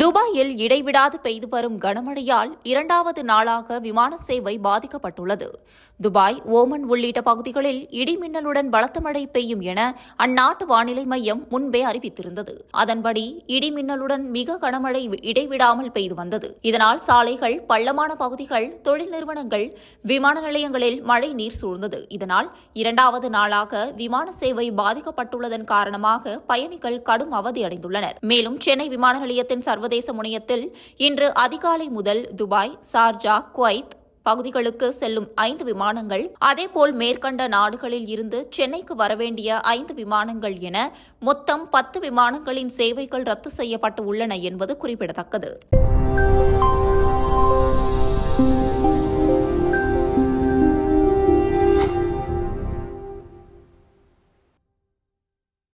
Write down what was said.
துபாயில் இடைவிடாது பெய்து வரும் கனமழையால் இரண்டாவது நாளாக விமான சேவை பாதிக்கப்பட்டுள்ளது. துபாய் ஓமன் உள்ளிட்ட பகுதிகளில் இடிமின்னலுடன் பலத்த மழை பெய்யும் என அந்நாட்டு வானிலை மையம் முன்பே அறிவித்திருந்தது. அதன்படி இடிமின்னலுடன் மிக கனமழை இடைவிடாமல் பெய்து வந்தது. இதனால் சாலைகள் பள்ளமான பகுதிகள் தொழில் நிறுவனங்கள் விமான நிலையங்களில் மழை நீர் சூழ்ந்தது. இதனால் இரண்டாவது நாளாக விமான சேவை பாதிக்கப்பட்டுள்ளதன் காரணமாக பயணிகள் கடும் அவதியடைந்துள்ளனர் மேலும் சென்னை விமான நிலையத்தின் சர்வதேச முனையத்தில் இன்று அதிகாலை முதல் துபாய் சார்ஜா குவைத் பகுதிகளுக்கு செல்லும் ஐந்து விமானங்கள் அதேபோல் மேற்கண்ட நாடுகளில் இருந்து சென்னைக்கு வரவேண்டிய ஐந்து விமானங்கள் என மொத்தம் பத்து விமானங்களின் சேவைகள் ரத்து செய்யப்பட்டு உள்ளன என்பது குறிப்பிடத்தக்கது.